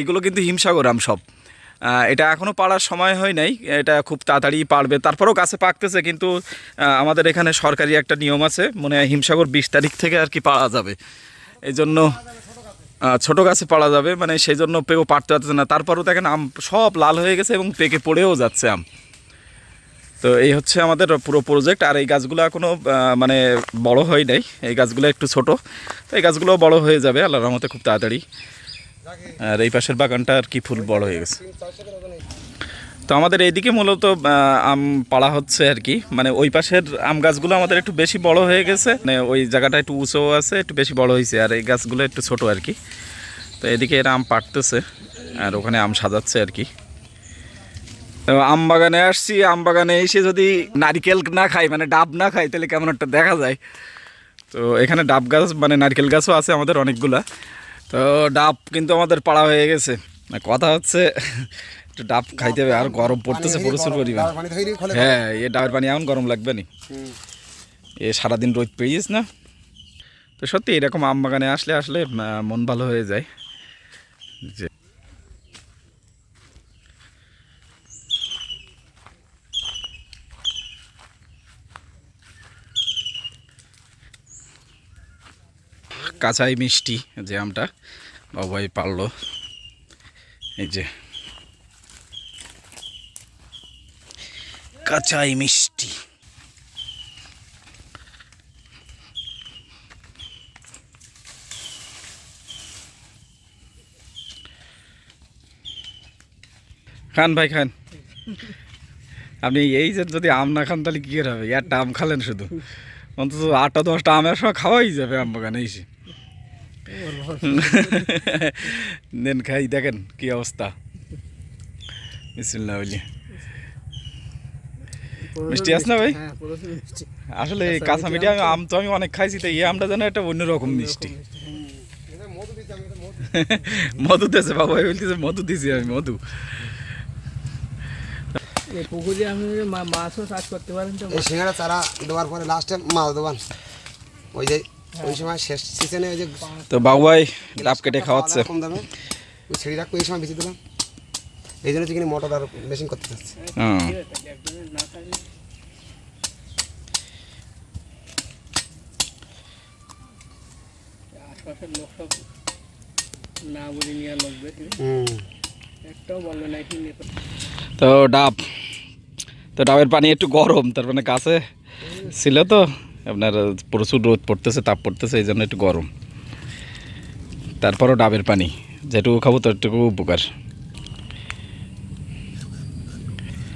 এইগুলো কিন্তু হিমসাগর আম সব এটা এখনও পাড়ার সময় হয় নাই, এটা খুব তাড়াতাড়ি পারবে। তারপরেও গাছে পাকতেছে, কিন্তু আমাদের এখানে সরকারি একটা নিয়ম আছে মানে হিমসাগর বিশ তারিখ থেকে আর কি পাড়া যাবে। এই জন্য ছোটো গাছে পাড়া যাবে মানে সেই জন্য পেও পারতে পারতেছে না। তারপরেও দেখেন আম সব লাল হয়ে গেছে এবং পেকে পড়েও যাচ্ছে আম। তো এই হচ্ছে আমাদের পুরো প্রজেক্ট আর এই গাছগুলো এখনও মানে বড় হয় নাই। এই গাছগুলো একটু ছোট, তো এই গাছগুলো বড় হয়ে যাবে, আল্লাহর রহমতে খুব তাড়াতাড়ি। আর এই পাশের বাগানটা আর কি ফুল বড় হয়ে গেছে। তো আমাদের এইদিকে মূলত আম পাড়া হচ্ছে আর কি। মানে ওই পাশের আম গাছগুলো আমাদের একটু বেশি বড় হয়ে গেছে। মানে ওই জায়গাটা একটু উঁচু আছে, একটু বেশি বড় হয়েছে। আর এই গাছগুলো একটু ছোট আর কি। তো এদিকে এরা আম পাড়তেছে, আর ওখানে আম সাজাচ্ছে আর কি। আম বাগানে আসছি, আম বাগানে এসে যদি নারিকেল না খাই মানে ডাব না খাই, তাহলে কেমন একটা দেখা যায়। তো এখানে ডাব গাছ মানে নারকেল গাছও আছে আমাদের অনেকগুলা। তো ডাব কিন্তু আমাদের পাড়া হয়ে গেছে। কথা হচ্ছে একটু ডাব খাইতে হবে আর গরম পড়তেছে প্রচুর পরিমাণ। হ্যাঁ এ ডাবের পানি এমন গরম লাগবে নি। এ সারাদিন রোদ পেয়েছিস না। তো সত্যি এরকম আম বাগানে আসলে আসলে মন ভালো হয়ে যায়। যে কাঁচাই মিষ্টি যে আমটা বাবাই পারল। এই যে। কাঁচাই মিষ্টি। খান ভাই, খান। আপনি এই যে যদি আম না খান, তাহলে কি হবে? একটা আম খালেন শুধু। অন্তত আটটা দশটা আমের সময় খাওয়াই যাবে আম বাগানে এসে নেন খাই দেখেন কি অবস্থা। বিসমিল্লাহ বলি। মিষ্টি আছে না ভাই? আসলে এই কাঁচা মিঠি আমি আম তো আমি অনেক খাইছি তো এই আমটা যেন একটা অন্যরকম মিষ্টি। মধু দিয়েছে বাবা বলতেছে মধু দিয়েছি আমি মধু। পুকুরে আপনি যদি মা- মাছও চাষ করতে পারেন তো। এই সিঙ্গারা চারা দেওয়ার পরে লাস্টে মাছ দেবান ওই যে ওই সময় শেষ সিজনে ওই যে তো বাবুয়াই ডাব কেটে খাওয়াচ্ছে। কম দামে ওই ছেড়ে রাখব এই সময় বেশি দিলাম। এই জন্য চিকেন মোটর আর মেশিন করতে চাচ্ছি। আশপাশের লোক সব না বুঝে নিয়ে লাগবে একটাও বলবে না কি তো ডাব তো ডাবের পানি একটু গরম তার মানে কাছে ছিল তো। আপনার প্রচুর রোদ পড়তেছে, তাপ পড়তেছে, এই জন্য একটু গরম। তারপরও ডাবের পানি, যেটুকু খাব ততটুকু উপকার।